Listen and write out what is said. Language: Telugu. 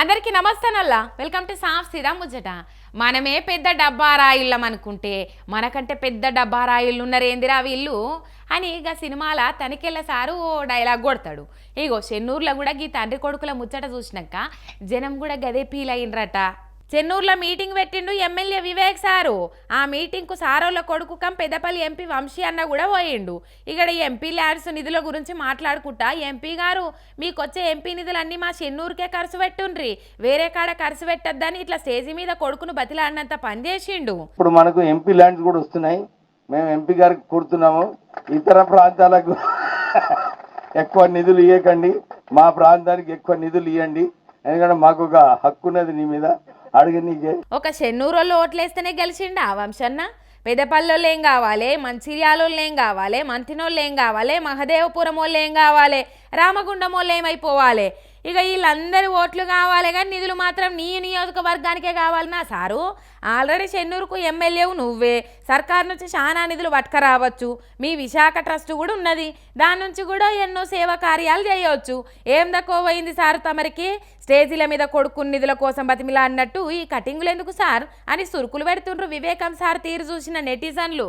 అందరికీ నమస్తేనల్లా వెల్కమ్ టు సాఫ్ సీదా ముచ్చట. మనమే పెద్ద డబ్బా రాయిళ్ళం అనుకుంటే మనకంటే పెద్ద డబ్బా రాయిళ్ళు ఉన్నారేందిరా వీళ్ళు? అని ఇక సినిమాల తనికెళ్ళ సారు ఓ డైలాగ్ కొడతాడు. ఇగో చెన్నూరులో కూడా గీ తండ్రి కొడుకుల ముచ్చట చూసినాక జనం కూడా గదే ఫీల్ అయ్యిండ్రట. చెన్నూరులో మీటింగ్ పెట్టిండు ఎమ్మెల్యే వివేక్ సారు. ఆ మీటింగ్కు సారోళ్ళ కొడుకు కం పెద్దపల్లి ఎంపీ వంశీ అన్న కూడా పోయిండు. ఇక్కడ ఎంపీ ల్యాడ్స్ నిధుల గురించి మాట్లాడుకుంటా ఎంపీ గారు మీకు వచ్చే ఎంపీ నిధులన్నీ మా చెన్నూరుకే ఖర్చు పెట్టుండ్రి. వేరే కాడ ఖర్చు పెట్టద్దని ఇట్లా స్టేజీ మీద కొడుకును బతిలాడినంత పని చేసిండు. ఇప్పుడు మనకు ఎంపీ ల్యాండ్స్ కూడా వస్తున్నాయి. మేము ఎంపీ గారికి కూడుతున్నాము ఇతర ప్రాంతాలకు ఎక్కువ నిధులు ఇవ్వకండి మా ప్రాంతానికి ఎక్కువ నిధులు ఇవ్వండి ఎందుకంటే మాకు ఒక హక్కు ఉన్నది నీ మీద. అడిగి నీకే. ఒక చెన్నూరులో ఓట్లేస్తేనే గెలిచిండు ఆ వంశన్న? పెద్దపల్లిలో ఏం కావాలి? మంచిర్యాలలో ఏం కావాలి? మంతినోళ్ళు ఏం కావాలి? మహదేవపురం వాళ్ళు ఏం కావాలి? రామగుండం వాళ్ళు ఏమైపోవాలి ఇక వీళ్ళందరి ఓట్లు కావాలి కానీ నిధులు మాత్రం నీ నియోజకవర్గానికే కావాలన్నా సారు. ఆల్రెడీ చెన్నూరుకు ఎమ్మెల్యేవు నువ్వే. సర్కార్ నుంచి చాలా నిధులు పట్టుకరావచ్చు. మీ విశాఖ ట్రస్ట్ కూడా ఉన్నది. దాని నుంచి కూడా ఎన్నో సేవా కార్యాలు చేయవచ్చు ఏం దక్కువైంది పోయింది సార్ తమరికి? స్టేజీల మీద కొడుకు నిధుల కోసం బతిమిలా అన్నట్టు ఈ కటింగులు ఎందుకు సార్? అని సురుకులు పెడుతుండ్రు వివేకం సార్ తీరు చూసిన నెటిజన్లు.